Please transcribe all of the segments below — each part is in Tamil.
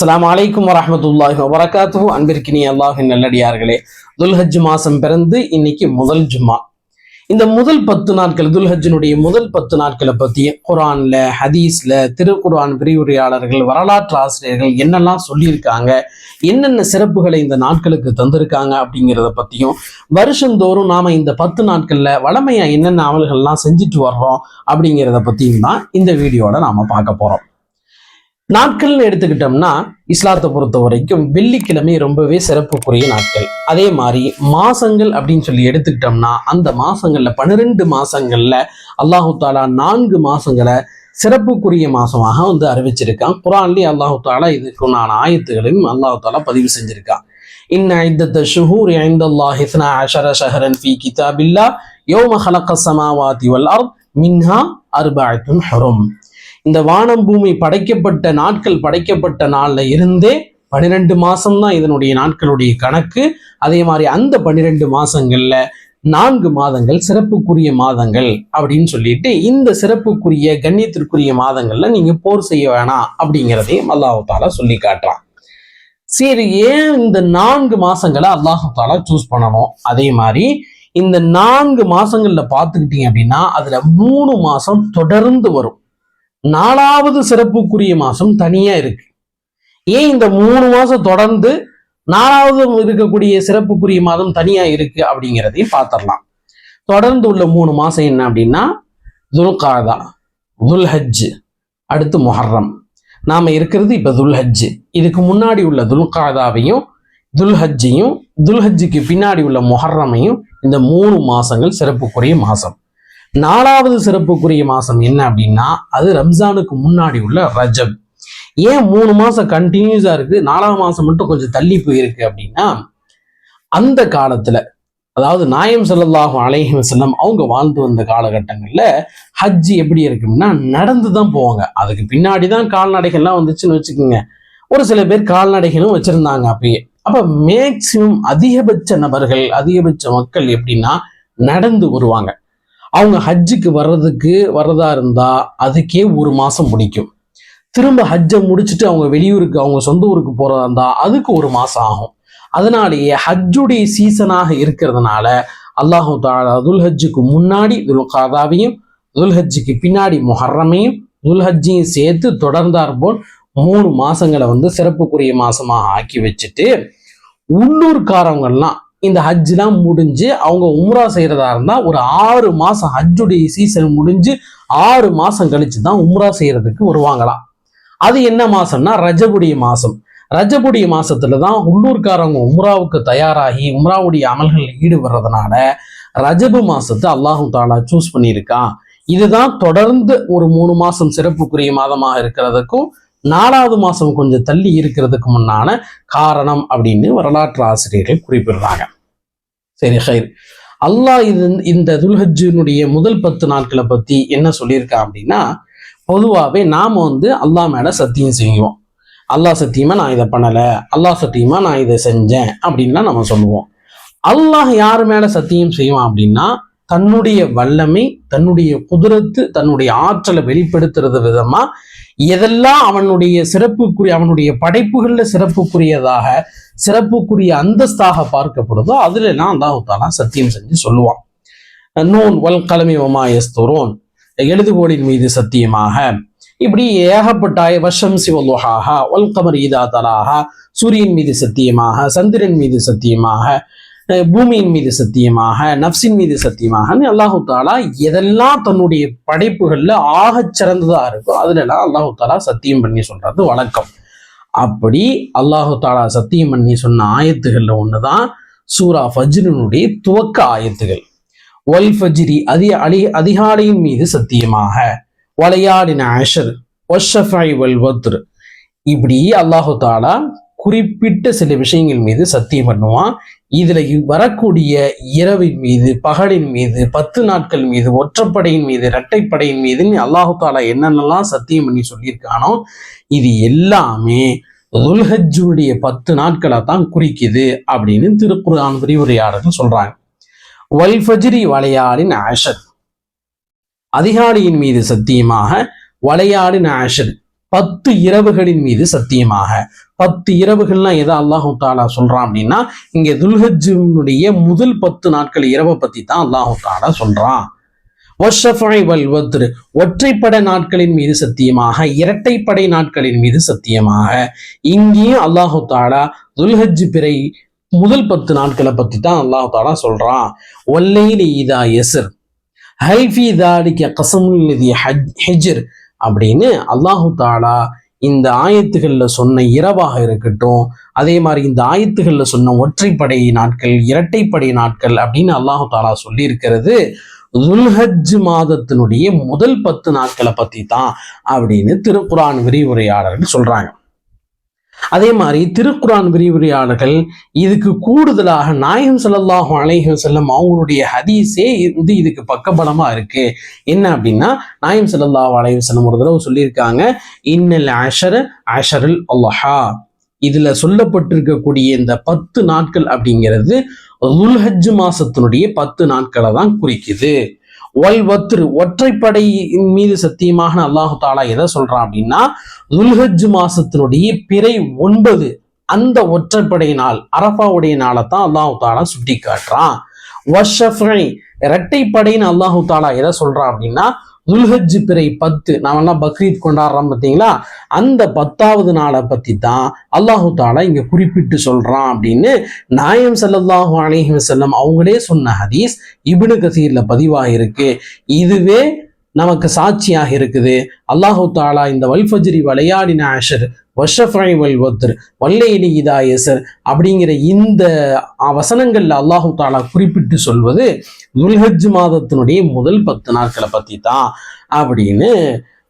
அஸ்லாம் அலைக்கும் வரஹ்மத்துல்லாஹி வரகாத்து அன்பிற்கினி அல்லாஹின் நல்லடியார்களே துல்ஹஜ் மாசம் பிறந்து இன்னைக்கு முதல் ஜும்மா. இந்த முதல் பத்து நாட்கள் துல்ஹஜ்னுடைய முதல் பத்து நாட்களை பத்தி குரான்ல ஹதீஸ்ல திருக்குரான் விரிவுரையாளர்கள் வரலாற்று ஆசிரியர்கள் என்னெல்லாம் சொல்லியிருக்காங்க என்னென்ன சிறப்புகளை இந்த நாட்களுக்கு தந்திருக்காங்க அப்படிங்கிறத பத்தியும் வருஷந்தோறும் நாம இந்த பத்து நாட்கள்ல வளமையா என்னென்ன அமல்கள்லாம் செஞ்சுட்டு வர்றோம் அப்படிங்கிறத பத்தியும் தான் இந்த வீடியோட நாம பார்க்க போறோம். நாட்கள்னு எடுத்துக்கிட்டோம்னா இஸ்லாத்தை பொறுத்த வரைக்கும் வெள்ளிக்கிழமை ரொம்பவே சிறப்புக்குரிய நாட்கள். அதே மாதிரி மாசங்கள் அப்படின்னு சொல்லி எடுத்துக்கிட்டோம்னா அந்த மாசங்கள்ல பன்னிரெண்டு மாசங்கள்ல அல்லாஹு தாலா நான்கு மாசங்களை சிறப்புக்குரிய மாசமாக வந்து அறிவிச்சிருக்கான். குரான்லயே அல்லாஹு தாலா இதுக்குண்டான ஆயத்துகளையும் அல்லாஹு தாலா பதிவு செஞ்சிருக்கான். இன்ன ஐந்தத்த ஷுஹூர் ஐந்தல்லாஹ் ஹிஸ்னா அஷர ஷஹரன் ஃபி கிதாபில்லா யோம ஹலக்க சமாவாதி வல் அர்த் மின்ஹா அர்பாயத்துன் ஹரும். இந்த வானம் பூமி படைக்கப்பட்ட நாட்கள் படைக்கப்பட்ட நாளில் இருந்தே பன்னிரெண்டு மாதம்தான் இதனுடைய நாட்களுடைய கணக்கு. அதே மாதிரி அந்த பன்னிரெண்டு மாதங்களில் நான்கு மாதங்கள் சிறப்புக்குரிய மாதங்கள் அப்படின்னு சொல்லிட்டு இந்த சிறப்புக்குரிய கண்ணியத்திற்குரிய மாதங்கள்ல நீங்க போர் செய்ய வேணாம் அப்படிங்கிறதையும் அல்லாஹால சொல்லி காட்டுறான். சரி ஏன் இந்த நான்கு மாசங்களை அல்லாஹால சூஸ் பண்ணணும்? அதே மாதிரி இந்த நான்கு மாசங்கள்ல பார்த்துக்கிட்டீங்க அப்படின்னா அதுல மூணு மாசம் தொடர்ந்து வரும். நாலாவது சிறப்புக்குரிய மாசம் தனியா இருக்கு. ஏன் இந்த மூணு மாசம் தொடர்ந்து நாலாவது இருக்கக்கூடிய சிறப்புக்குரிய மாதம் தனியா இருக்கு அப்படிங்கிறதையும் பார்த்துடலாம். தொடர்ந்து உள்ள மூணு மாசம் என்ன அப்படின்னா துல்காதா துல்ஹஜ் அடுத்து முஹர்ரம். நாம இருக்கிறது இப்ப துல்ஹஜ் இதுக்கு முன்னாடி உள்ள துல்காதாவையும் துல்ஹஜ்ஜையும் துல்ஹஜ்ஜுக்கு பின்னாடி உள்ள முஹர்ரமையும் இந்த மூணு மாசங்கள் சிறப்புக்குரிய மாசம். நாலாவது சிறப்புக்குரிய மாசம் என்ன அப்படின்னா அது ரம்ஜானுக்கு முன்னாடி உள்ள ரஜப். ஏன் மூணு மாசம் கண்டினியூஸா இருக்கு? நாலாவது மாசம் மட்டும் கொஞ்சம் தள்ளி போயிருக்கு அப்படின்னா அந்த காலத்துல அதாவது நாயம் ஸல்லல்லாஹு அலைஹி செல்லம் அவங்க வாழ்ந்து வந்த காலகட்டங்கள்ல ஹஜ் எப்படி இருக்கும்னா நடந்து தான் போவாங்க. அதுக்கு பின்னாடி தான் கால்நடைகள்லாம் வந்துச்சுன்னு வச்சுக்கோங்க. ஒரு சில பேர் கால்நடைகளும் வச்சிருந்தாங்க அப்பயே. அப்ப மேக்சிமம் அதிகபட்ச நபர்கள் அதிகபட்ச மக்கள் எப்படின்னா நடந்து வருவாங்க. அவங்க ஹஜ்ஜுக்கு வர்றதுக்கு வர்றதா இருந்தா அதுக்கே ஒரு மாசம் பிடிக்கும். திரும்ப ஹஜ்ஜை முடிச்சுட்டு அவங்க வெளியூருக்கு அவங்க சொந்த ஊருக்கு போறதா இருந்தா அதுக்கு ஒரு மாசம் ஆகும். அதனாலேயே ஹஜ்ஜுடைய சீசனாக இருக்கிறதுனால அல்லாஹு தாலா துல்ஹஜ்ஜுக்கு முன்னாடி துல்காதாவையும் துல்ஹஜ்ஜுக்கு பின்னாடி முஹர்ரமையும் துல்ஹஜ்ஜையும் சேர்த்து தொடர்ந்தார் போல் மூணு மாசங்களை வந்து சிறப்புக்குரிய மாசமாக ஆக்கி வச்சுட்டு உள்ளூர்காரவங்கள்லாம் இந்த ஹஜ்ஜெலாம் முடிஞ்சு அவங்க உம்ரா செய்யறதா இருந்தால் ஒரு ஆறு மாசம் ஹஜ்ஜுடைய சீசன் முடிஞ்சு ஆறு மாதம் கழிச்சு தான் உம்ரா செய்யறதுக்கு வருவாங்களாம். அது என்ன மாதம்னா ரஜபுடைய மாதம் ரஜபுடைய மாசத்துல தான் உள்ளூர்காரவங்க உம்ராவுக்கு தயாராகி உம்ராவுடைய அமல்களில் ஈடுபடுறதுனால ரஜபு மாசத்தை அல்லாஹு தாலா சூஸ் பண்ணியிருக்கான். இதுதான் தொடர்ந்து ஒரு மூணு மாசம் சிறப்புக்குரிய மாதமாக இருக்கிறதுக்கும் நாலாவது மாசம் கொஞ்சம் தள்ளி இருக்கிறதுக்கு முன்னான காரணம் அப்படின்னு வரலாற்று ஆசிரியர்கள் குறிப்பிடுறாங்க. சரி ஹைர். அல்லாஹ் இது இந்த துல்ஹஜ்ஜினுடைய முதல் பத்து நாட்களை பத்தி என்ன சொல்லியிருக்கான் அப்படின்னா பொதுவாகவே நாம வந்து அல்லாஹ் மேல சத்தியம் செய்வோம். அல்லாஹ் சத்தியமா நான் இதை பண்ணலை அல்லாஹ் சத்தியமா நான் இதை செஞ்சேன் அப்படின்லாம் நம்ம சொல்லுவோம். அல்லாஹ் யார் மேல சத்தியம் செய்வான் அப்படின்னா தன்னுடைய வல்லமை தன்னுடைய குதிரத்து தன்னுடைய ஆற்றலை வெளிப்படுத்துறது விதமா எதெல்லாம் அவனுடைய சிறப்புக்குரிய அவனுடைய படைப்புகள்ல சிறப்புக்குரியதாக சிறப்புக்குரிய அந்தஸ்தாக பார்க்கப்படுதோ அதுல நான் அல்லாஹு சத்தியம் செஞ்சு சொல்லுவான். நூன் வல் கலமி ஒமாயஸ்தோரோன் எழுதுகோளின் மீது சத்தியமாக. இப்படி ஏகப்பட்ட வஷம் சிவலுஹாஹா வல் கமர் ஈதா தலாக சூரியன் மீது சத்தியமாக சந்திரன் மீது சத்தியமாக பூமியின் மீது சத்தியமாக நப்சின் மீது சத்தியமாகன்னு அல்லாஹு தாலா எதெல்லாம் தன்னுடைய படைப்புகள்ல ஆகச் சிறந்ததா இருக்கோ அதுல எல்லாம் அல்லாஹு தாலா சத்தியம் பண்ணி சொல்றது வழக்கம். அப்படி அல்லாஹு தாலா சத்தியம் பண்ணி சொன்ன ஆயத்துகள்ல ஒண்ணுதான் சூரா ஃபஜ்ரினுடைய துவக்க ஆயத்துகள். ஒல் ஃபஜ்ரி அதி அலி அதிகாலையின் மீது சத்தியமாக. வளையாடின அஷர் ஒஷஃபை வல் வத்ரு. இப்படி அல்லாஹு தாலா குறிப்பிட்ட சில விஷயங்கள் மீது சத்தியம் பண்ணுவான். இதுல வரக்கூடிய இரவின் மீது பகலின் மீது பத்து நாட்கள் மீது ஒற்றப்படையின் மீது இரட்டைப்படையின் மீது அல்லாஹு தாலா என்னென்னலாம் சத்தியம் பண்ணி சொல்லியிருக்கானோ இது எல்லாமே துல்ஹஜுடைய பத்து நாட்களை தான் குறிக்குது அப்படின்னு திருக்குறான் விரிவுரையாளர்கள் சொல்றாங்க. வல்ஃபஜ்ரி வளையாளின் வளையாடின் அதிகாரியின் மீது சத்தியமாக வளையாடின் ஆஷத் பத்து இரவுகளின் மீது சத்தியமாக. பத்து இரவுகள்லாம் எதை அல்லாஹு தாலா சொல்றான் அப்படின்னா இங்க துல்ஹஜினுடைய முதல் பத்து நாட்கள் இரவை பத்தி தான் அல்லாஹு தாலா சொல்றான். வஷஃபை ஒற்றைப்படை நாட்களின் மீது சத்தியமாக இரட்டைப்படை நாட்களின் மீது சத்தியமாக. இங்கேயும் அல்லாஹு தாலா துல்ஹஜ் பிறை முதல் பத்து நாட்களை பத்தி தான் அல்லாஹு தாலா சொல்றான். ஒல்லையில இதா எசர் ஹல்ஃபி தாலிக்க கசமுல்லதி ஹெஜர் அப்படின்னு அல்லாஹு தாலா இந்த ஆயத்துகளில் சொன்ன இரவாக இருக்கட்டும் அதே மாதிரி இந்த ஆயத்துகளில் சொன்ன ஒற்றைப்படை நாட்கள் இரட்டைப்படை நாட்கள் அப்படின்னு அல்லாஹு தாலா சொல்லி இருக்கிறது துல்ஹஜ் மாதத்தினுடைய முதல் பத்து நாட்களை பத்தி தான் அப்படின்னு திருக்குரான் விரிவுரையாளர்கள் சொல்றாங்க. அதே மாதிரி திருக்குரான் விரிவுரையாளர்கள் இதுக்கு கூடுதலாக நாயகம் ஸல்லல்லாஹு அலைஹி வஸல்லம் அவங்களுடைய ஹதீஸே வந்து இதுக்கு பக்கபலமா இருக்கு. என்ன அப்படின்னா நாயம் ஸல்லல்லாஹு அலைஹி வஸல்லம் ஒரு தடவை சொல்லியிருக்காங்க இன்னல் அஷர அஷருல் அல்லஹா இதுல சொல்லப்பட்டிருக்கக்கூடிய இந்த பத்து நாட்கள் அப்படிங்கிறது துல்ஹஜ் மாசத்தினுடைய பத்து நாட்களை தான் குறிக்குது. ஒல் வத்ரு ஒற்றைப்படை மீது சத்தியமாக அல்லாஹு தாலா எதை சொல்றான் அப்படின்னா துல்ஹஜ் மாசத்தினுடைய பிறை ஒன்பது அந்த ஒற்றைப்படை நாள் அரபாவுடைய நாளை தான் அல்லாஹு தாலா சுட்டி காட்டுறான் வஷஃபை இரட்டைப்படைன்னு அல்லாஹு தாலா எதை சொல்றான் அப்படின்னா துல்ஹஜ் பிறை பத்து நாமெல்லாம் பக்ரீத் கொண்டாடுறோம் பார்த்தீங்களா? அந்த பத்தாவது நாளை பத்தி தான் அல்லாஹு தாலா இங்க குறிப்பிட்டு சொல்றான் அப்படின்னு நாயம் ஸல்லல்லாஹு அலிஹி வசல்லம் அவங்களே சொன்ன ஹதீஸ் இப்னு கசீர்ல பதிவாயிருக்கு. இதுவே நமக்கு சாட்சியாக இருக்குது. அல்லாஹு தாலா இந்த வல்ஃபஜ்ரி வளையாடின ஆஷர் வஷஃபை வல் வத்ர் இதா எசர் அப்படிங்கிற இந்த வசனங்களில் வசனங்கள்ல அல்லாஹு தாலா குறிப்பிட்டு சொல்வது துல்ஹஜ் மாதத்தினுடைய முதல் பத்து நாட்களை பற்றி தான் அப்படின்னு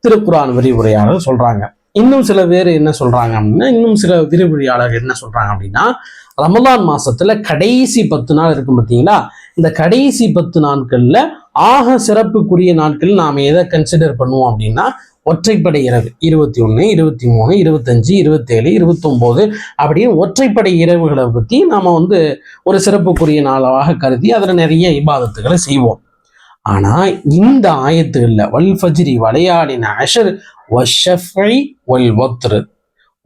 திருக்குறான் விரிவுரையாளர் சொல்றாங்க. இன்னும் சில பேர் என்ன சொல்றாங்க அப்படின்னா இன்னும் சில விரிவுரையாளர் என்ன சொல்றாங்க அப்படின்னா ரமலான் மாசத்துல கடைசி பத்து நாள் இருக்கும் பார்த்தீங்களா? இந்த கடைசி பத்து நாட்கள்ல ஆக சிறப்புக்குரிய நாட்கள் நாம எதை கன்சிடர் பண்ணுவோம் அப்படின்னா ஒற்றைப்படை இரவு இருபத்தி ஒன்று இருபத்தி மூணு இருபத்தஞ்சு இருபத்தேழு இருபத்தொம்போது அப்படின்னு ஒற்றைப்படை இரவுகளை பற்றி நாம வந்து ஒரு சிறப்புக்குரிய நாளாக கருதி அதில் நிறைய இபாதத்துகளை செய்வோம். ஆனா இந்த ஆயத்துகள்ல வல் ஃபஜ்ரி வளையாடின அஷர் வஷஃபை ஒல் ஒத்ரு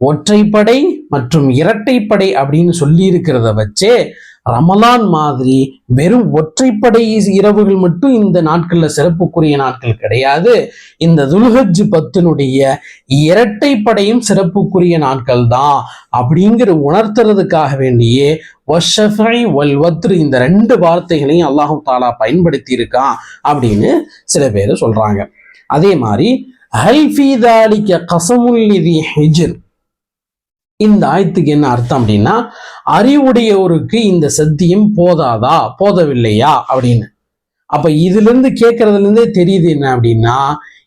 ஒற்றைப்படை மற்றும் இரட்டைப்படை அப்படின்னு சொல்லி இருக்கிறத வச்சே ரமலான் மாதிரி வெறும் ஒற்றைப்படை இரவுகள் மட்டும் இந்த நாட்கள்ல சிறப்புக்குரிய நாட்கள் கிடையாது. இந்த துல்ஹஜ் பத்தினுடைய இரட்டைப்படையும் சிறப்புக்குரிய நாட்கள் தான் அப்படிங்கிற உணர்த்துறதுக்காக வேண்டியே ஒஷஃபை வல் வத்ரு இந்த ரெண்டு வார்த்தைகளையும் அல்லாஹு தாலா பயன்படுத்தி இருக்கான் அப்படின்னு சில பேர் சொல்றாங்க. அதே மாதிரி ஹல்ஃபீதாலிக்க கசமுல்லிதி ஹிஜ்ர். இந்த ஆயத்துக்கு என்ன அர்த்தம் அப்படின்னா அறிவுடையவருக்கு இந்த சத்தியம் போதாதா போதவில்லையா அப்படின்னு. அப்ப இதுல இருந்து கேட்கறதுல இருந்தே தெரியுது என்ன அப்படின்னா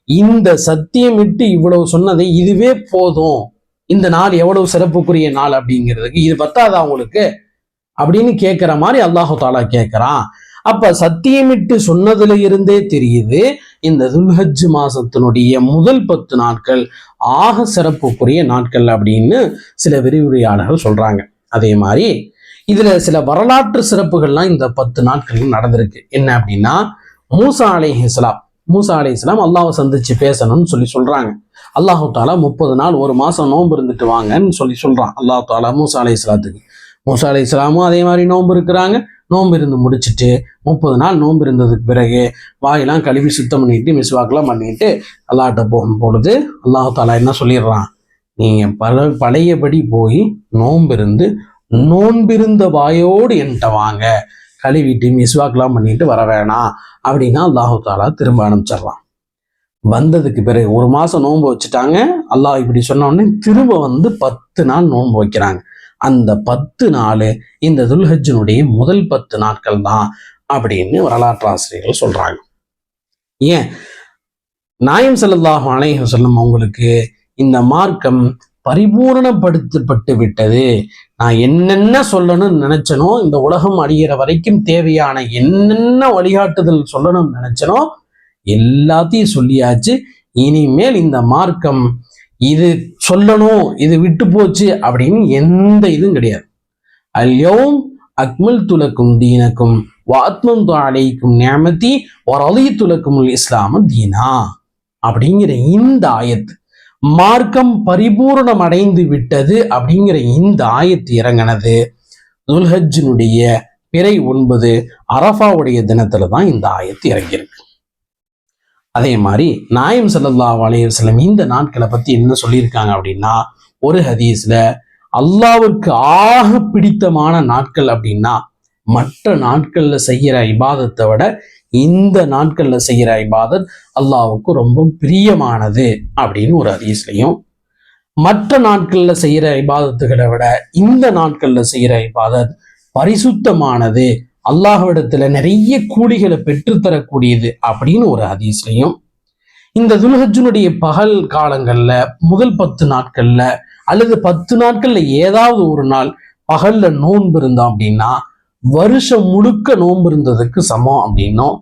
இந்த சத்தியமிட்டு இவ்வளவு சொன்னதை இதுவே போதும். இந்த நாள் எவ்வளவு சிறப்புக்குரிய நாள் அப்படிங்கிறதுக்கு இது பத்தாதா உங்களுக்கு? அப்படின்னு கேட்கிற மாதிரி அல்லாஹு தாலா கேட்கிறான். அப்ப சத்தியமிட்டு சொன்னதுல இருந்தே தெரியுது இந்த துல்ஹஜ் மாசத்தினுடைய முதல் பத்து நாட்கள் ஆக சிறப்புக்குரிய நாட்கள் அப்படின்னு சில விரிவுரையாளர்கள் சொல்றாங்க. அதே மாதிரி இதுல சில வரலாற்று சிறப்புகள்லாம் இந்த பத்து நாட்களில் நடந்திருக்கு. என்ன அப்படின்னா மூசா அலைஹிஸ்லாம் மூசா அலை இஸ்லாம் அல்லாவை சந்திச்சு பேசணும்னு சொல்லி சொல்றாங்க. அல்லாஹு தாலா முப்பது நாள் ஒரு மாசம் நோன்பு இருந்துட்டு வாங்கன்னு சொல்லி சொல்றான். அல்லாஹ் தாலா மூசா அலைஹிஸ்லாத்துக்கு மூசா அலைஹிஸ்லாமும் அதே மாதிரி நோன்பு இருக்கிறாங்க. நோன்பு இருந்து முப்பது நாள் நோன்பு இருந்ததுக்கு பிறகு வாயெல்லாம் கழுவி சுத்தம் பண்ணிட்டு மிஸ்வாக்கெல்லாம் பண்ணிட்டு அல்லாஹ்ட்ட போகும் பொழுது அல்லாஹாலா என்ன சொல்லிடுறான்? நீங்கள் பல பழையபடி போய் நோம்பிருந்து நோன்பிருந்த வாயோடு என்கிட்ட வாங்க. கழுவிட்டு மிஸ்வாக்கெல்லாம் பண்ணிட்டு வர வேணாம் அப்படின்னா அல்லாஹு தாலா திரும்ப அனுப்பிச்சிடுறான். வந்ததுக்கு பிறகு ஒரு மாதம் நோன்பு வச்சுட்டாங்க. அல்லாஹ் இப்படி சொன்ன உடனே திரும்ப வந்து பத்து நாள் நோன்பு வைக்கிறாங்க. அந்த பத்து நாள் இந்த துல்ஹஜ்ஜினுடைய முதல் பத்து நாட்கள் தான் அப்படின்னு வரலாற்று ஆசிரியர்கள் சொல்றாங்க. ஏன்? நாயம் ஸல்லல்லாஹு அலைஹி சொல்லும் அவங்களுக்கு இந்த மார்க்கம் பரிபூரணப்படுத்தப்பட்டு விட்டது. நான் என்னென்ன சொல்லணும்னு நினைச்சனோ இந்த உலகம் அழிகிற வரைக்கும் தேவையான என்னென்ன வழிகாட்டுதல் சொல்லணும்னு நினைச்சனோ எல்லாத்தையும் சொல்லியாச்சு. இனிமேல் இந்த மார்க்கம் இது சொல்லணும் இது விட்டு போச்சு அப்படின்னு எந்த இதுவும் கிடையாது. அல்யோம் அக்மல் துலக்கும் தீனக்கும் வாத்மம் அலைக்கும் நியமத்தி ஒரலி துலக்கும் இஸ்லாம தீனா. அப்படிங்கிற இந்த ஆயத்து மார்க்கம் பரிபூரணம் அடைந்து விட்டது அப்படிங்கிற இந்த ஆயத்து இறங்கினது. துல்ஹஜினுடைய பிறை ஒன்பது அரஃபாவுடைய தினத்துல தான் இந்த ஆயத்து இறங்கியிருக்கு. அதே மாதிரி நாயம் சல்லா அலையம் வஸல்லம் இந்த நாட்களை பத்தி என்ன சொல்லியிருக்காங்க அப்படின்னா ஒரு ஹதீஸ்ல அல்லாவிற்கு ஆக பிடித்தமான நாட்கள் அப்படின்னா மற்ற நாட்கள்ல செய்கிற இபாதத்தை விட இந்த நாட்கள்ல செய்கிற இபாதத் அல்லாவுக்கு ரொம்ப பிரியமானது அப்படின்னு ஒரு ஹதீஸ்லையும் மற்ற நாட்கள்ல செய்கிற இபாதத்துகளை விட இந்த நாட்கள்ல செய்கிற இபாதத் பரிசுத்தமானது அல்லாஹ்விடத்துல நிறைய கூலிகளை பெற்றுத்தரக்கூடியது அப்படின்னு ஒரு ஹதீஸ்லையும். இந்த துல்ஹஜ்னுடைய பகல் காலங்கள்ல முதல் பத்து நாட்கள்ல அல்லது பத்து நாட்கள்ல ஏதாவது ஒரு நாள் பகல்ல நோன்பு இருந்தோம் அப்படின்னா வருஷம் முழுக்க நோன்பு இருந்ததுக்கு சமம் அப்படின்னும்.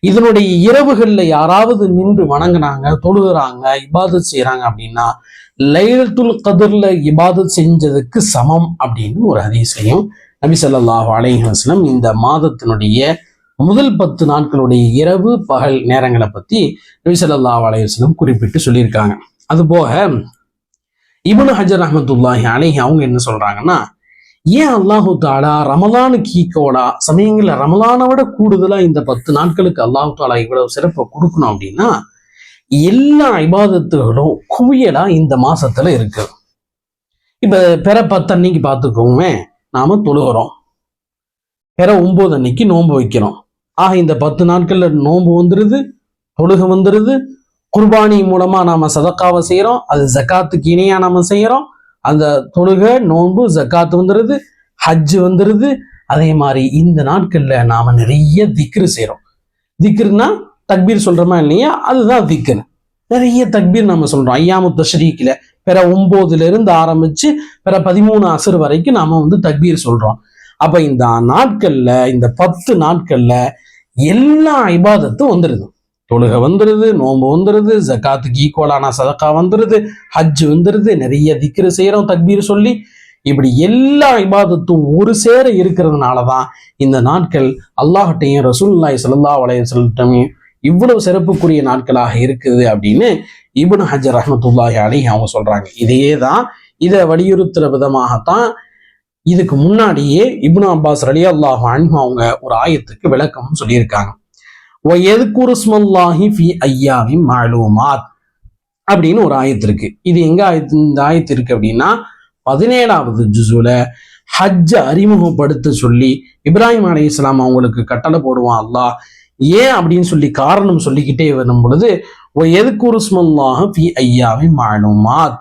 இதனுடைய இரவுகள்ல யாராவது நின்று வணங்குனாங்க தொழுகிறாங்க இபாதத் செய்யறாங்க அப்படின்னா லைலத்துல் கதிர்ல இபாதத் செஞ்சதுக்கு சமம் அப்படின்னு ஒரு அதிசயம் நபி சொல்லாஹு அலைஹி இந்த மாதத்தினுடைய முதல் பத்து நாட்களுடைய இரவு பகல் நேரங்களை பத்தி நபி சொல்லாஹு அலைஹி குறிப்பிட்டு சொல்லியிருக்காங்க. அது போக இப்னு ஹஜர் ரஹ்மத்துல்லாஹி அலைஹி அவங்க என்ன சொல்றாங்கன்னா ஏன் அல்லாஹு தாலா ரமலானுக்கு ஈக்கோடா சமயங்கள்ல ரமலானை விட கூடுதலா இந்த பத்து நாட்களுக்கு அல்லாஹு தாலா இவ்வளவு சிறப்பை கொடுக்கணும் அப்படின்னா எல்லா ஐபாதத்துகளும் குவியலா இந்த மாசத்துல இருக்கு. இப்ப பிற பத்து அன்னைக்கு பார்த்துக்கோங்க நாம் தொழுகிறோம். பிற ஒம்பது அன்னைக்கு நோன்பு வைக்கிறோம். ஆக இந்த பத்து நாட்களில் நோன்பு வந்துடுது தொழுகை வந்துடுது குர்பானி மூலமாக நாம் சதக்காவை செய்கிறோம் அது ஜக்காத்துக்கு இணையாக நாம் செய்கிறோம் அந்த தொழுக நோன்பு ஜக்காத்து வந்துடுது ஹஜ்ஜு வந்துடுது அதே மாதிரி இந்த நாட்களில் நாம் நிறைய திக்ரு செய்கிறோம் திக்ருனா தக்பீர் சொல்கிறோமா இல்லையா? அதுதான் திக்ரு. நிறைய தக்பீர் நம்ம சொல்றோம். ஐயாமு தஷ்ரீக்கில் பிற ஒன்பதுல இருந்து ஆரம்பிச்சு பிற பதிமூணு அசர் வரைக்கும் நாம வந்து தக்பீர் சொல்றோம். அப்ப இந்த நாட்கள்ல இந்த பத்து நாட்கள்ல எல்லா இபாதத்தும் வந்துருது. தொழுகை வந்துருது நோன்பு வந்துருது ஜக்காத்துக்கு ஈக்குவலான சதக்கா வந்துருது ஹஜ் வந்துருது நிறைய திக்ரு செய்யறோம் தக்பீர் சொல்லி. இப்படி எல்லா இபாதத்தும் ஒரு சேர இருக்கிறதுனால தான் இந்த நாட்கள் அல்லாஹட்டையும் ரசூல்லாய் சல்லா வலையம் வஸல்லம் இவ்வளவு சிறப்புக்குரிய நாட்களாக இருக்குது அப்படின்னு இபுன் ஹஜர் ரஹமத்துல்லாஹி அலி அவங்க சொல்றாங்க. இதையே தான் இதை வலியுறுத்துற விதமாகத்தான் இதுக்கு முன்னாடியே இபுன் அப்பாஸ் அலி அல்லாஹ் அவங்க ஒரு ஆயத்துக்கு விளக்கம் சொல்லியிருக்காங்க. மாலூமாத் அப்படின்னு ஒரு ஆயத்து இருக்கு. இது எங்க ஆயத்து? இந்த ஆயத்து இருக்கு அப்படின்னா பதினேழாவது ஜுசுல ஹஜ்ஜ அறிமுகப்படுத்த சொல்லி இப்ராஹிம் அலி இஸ்லாம் அவங்களுக்கு கட்டளை போடுவான் அல்லாஹ். ஏன் அப்படின்னு சொல்லி காரணம் சொல்லிக்கிட்டே வரும் பொழுது எதுக்குரு ஸ்மல்லாஹ் பி ஐயாமி மாலூமாத்.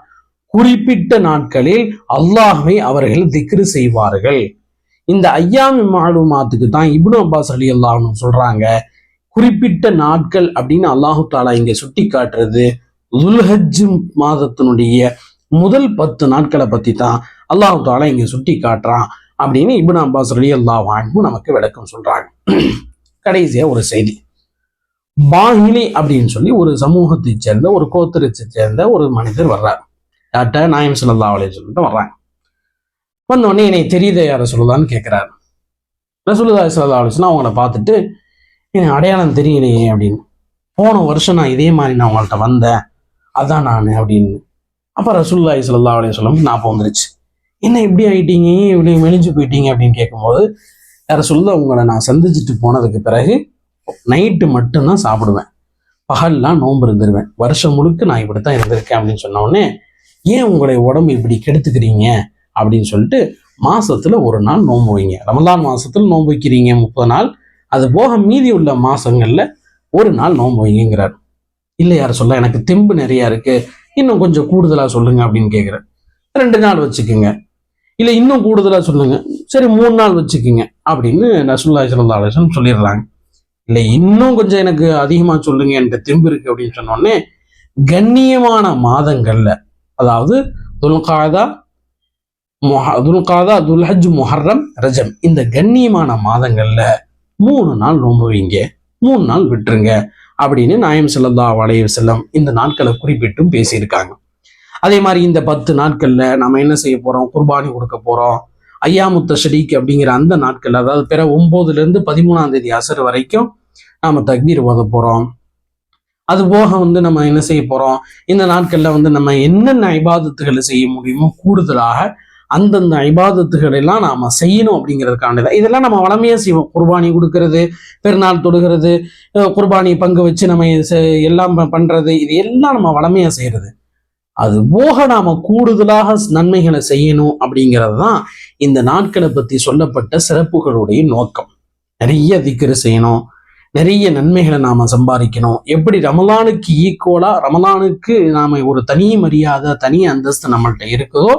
குறிப்பிட்ட நாட்களில் அல்லாஹை அவர்கள் திக்ரு செய்வார்கள். இந்த ஐயாமி மாலுமாத்துக்கு தான் இப்னு அப்பாஸ் அலி அல்லாஹ்னு சொல்றாங்க குறிப்பிட்ட நாட்கள் அப்படின்னு அல்லாஹு தாலா இங்க சுட்டி காட்டுறது துல்ஹஜ் மாதத்தினுடைய முதல் பத்து நாட்களை பத்தி தான் அல்லாஹு தாலா இங்க சுட்டி காட்டுறான் அப்படின்னு இப்னு அப்பாஸ் அலி அல்லாஹ் நமக்கு விளக்கம் சொல்றாங்க. கடைசியா ஒரு செய்தி. பாகினி அப்படின்னு சொல்லி ஒரு சமூகத்தை சேர்ந்த ஒரு கோத்திரத்தை சேர்ந்த ஒரு மனிதர் வர்றார். யார்கிட்ட நாயம் சொல்லா அலைய சொல்லிட்டு வர்றாங்க. வந்தோடனே என்னை தெரியுது யார சொல்லுதான்னு கேட்குறாரு. ரசூலுதா சல்லா அலிஸ்லாம் அவங்கள பார்த்துட்டு எனக்கு அடையாளம் தெரியலையே அப்படின்னு. போன வருஷம் நான் இதே மாதிரி நான் உங்கள்கிட்ட வந்தேன். அதான் நான் அப்படின்னு. அப்போ ரசூல்லாய் சல்லா அலைய சொல்லும் ஞாபகம் வந்துருச்சு. என்ன இப்படி ஆயிட்டீங்க? இப்படி மெலிஞ்சு போயிட்டீங்க? அப்படின்னு கேட்கும்போது யார சொல்ல உங்களை நான் சந்திச்சுட்டு போனதுக்கு பிறகு நைட்டு மட்டும்தான் சாப்பிடுவேன். பகல்லாம் நோன்பு இருந்துருவேன். வருஷம் முழுக்க நான் இப்படி தான் இருந்திருக்கேன் அப்படின்னு சொன்னோடனே ஏன் உங்களுடைய உடம்பு இப்படி கெடுத்துக்கிறீங்க? அப்படின்னு சொல்லிட்டு மாசத்துல ஒரு நாள் நோன்பு வைங்க. ரமலான் மாசத்துல நோன்பு வைக்கிறீங்க முப்பது நாள். அது போக மீதி உள்ள மாசங்கள்ல ஒரு நாள் நோன்பு வைங்கிறார் இல்லை யார் சொல்ல எனக்கு தெம்பு நிறைய இருக்கு. இன்னும் கொஞ்சம் கூடுதலா சொல்லுங்க அப்படின்னு கேட்குறேன் ரெண்டு நாள் வச்சுக்கோங்க. இல்லை இன்னும் கூடுதலா சொல்லுங்க. சரி மூணு நாள் வச்சுக்கோங்க அப்படின்னு நசுல்லா சல்லா அலிஸ்லம் சொல்லிடுறாங்க. இல்லை இன்னும் கொஞ்சம் எனக்கு அதிகமா சொல்லுங்க எனக்கு திரும்பி இருக்கு அப்படின்னு சொன்ன உடனே கண்ணியமான மாதங்கள்ல அதாவது துல்காதா துல்காதா துல்ஹஜ் முஹர்ரம் ரஜம் இந்த கண்ணியமான மாதங்கள்ல மூணு நாள் நோன்பு வைங்க. மூணு நாள் விட்டுருங்க அப்படின்னு நாயம் செல்லல்லா வளைய செல்லம் இந்த நாட்களை குறிப்பிட்டும் பேசியிருக்காங்க. அதே மாதிரி இந்த பத்து நாட்களில் நம்ம என்ன செய்ய போகிறோம் குர்பானி கொடுக்க போகிறோம் ஐயாமுத்த ஷரீக் அப்படிங்கிற அந்த நாட்கள் அதாவது பிற ஒம்போதுலேருந்து பதிமூணாம் தேதி அசர் வரைக்கும் நாம் தக்பீர் ஓத போகிறோம் அது போக வந்து நம்ம என்ன செய்ய போகிறோம் இந்த நாட்களில் வந்து நம்ம என்னென்ன ஐபாதத்துகளை செய்ய முடியுமோ கூடுதலாக அந்தந்த ஐபாதத்துகள் எல்லாம் நாம செய்யணும் அப்படிங்கிறதுக்கான இதெல்லாம் நம்ம வளமையாக செய்வோம். குர்பானி கொடுக்கறது பெருநாள் தொடுகிறது குர்பானி பங்கு வச்சு நம்ம செ- எல்லாம் பண்ணுறது இது எல்லாம் நம்ம வளமையாக செய்கிறது அது போக நாம கூடுதலாக நன்மைகளை செய்யணும் அப்படிங்கிறது தான் இந்த நாட்களை பத்தி சொல்லப்பட்ட சிறப்புகளுடைய நோக்கம். நிறைய திக்ரு செய்யணும். நிறைய நன்மைகளை நாம சம்பாதிக்கணும். எப்படி ரமலானுக்கு ஈக்குவலா ரமலானுக்கு நாம ஒரு தனி மரியாதை தனி அந்தஸ்து நம்மள்கிட்ட இருக்குதோ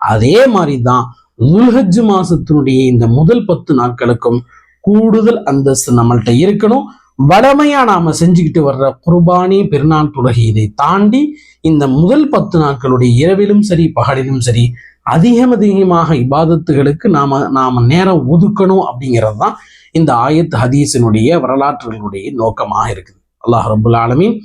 அதே மாதிரி தான் துல்ஹஜ் மாசத்தினுடைய இந்த முதல் பத்து நாட்களுக்கும் கூடுதல் அந்தஸ்து நம்மள்ட்ட இருக்கணும். வளமையா நாம செஞ்சுக்கிட்டு வர்ற குர்பானி பெருநாள் தொழுகை இதை தாண்டி இந்த முதல் பத்து நாட்களுடைய இரவிலும் சரி பகலிலும் சரி அதிகம் அதிகமாக இபாதத்துகளுக்கு நாம நாம நேரம் ஒதுக்கணும் அப்படிங்கிறது தான் இந்த ஆயத் ஹதீஸினுடைய வரலாற்றுகளுடைய நோக்கமாக இருக்குது. அல்லாஹ் ரபுல் ஆலமீன்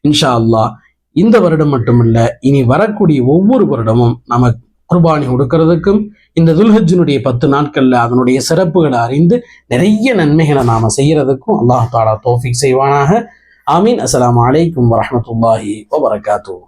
இன்ஷா அல்லாஹ் இந்த வருடம் மட்டுமல்ல இனி வரக்கூடிய ஒவ்வொரு வருடமும் நம்ம குர்பானி கொடுக்கறதுக்கும் இந்த துல்ஹஜ்ஜினுடைய பத்து நாட்கள்ல அதனுடைய சிறப்புகளை அறிந்து நிறைய நன்மைகளை நாம செய்யறதுக்கும் அல்லாஹ் தாலா தோஃபிக் செய்வானாக. ஆமீன். அஸ்லாம் அலைக்கும் வரமத்துல்லாஹி வபரகாத்துஹு.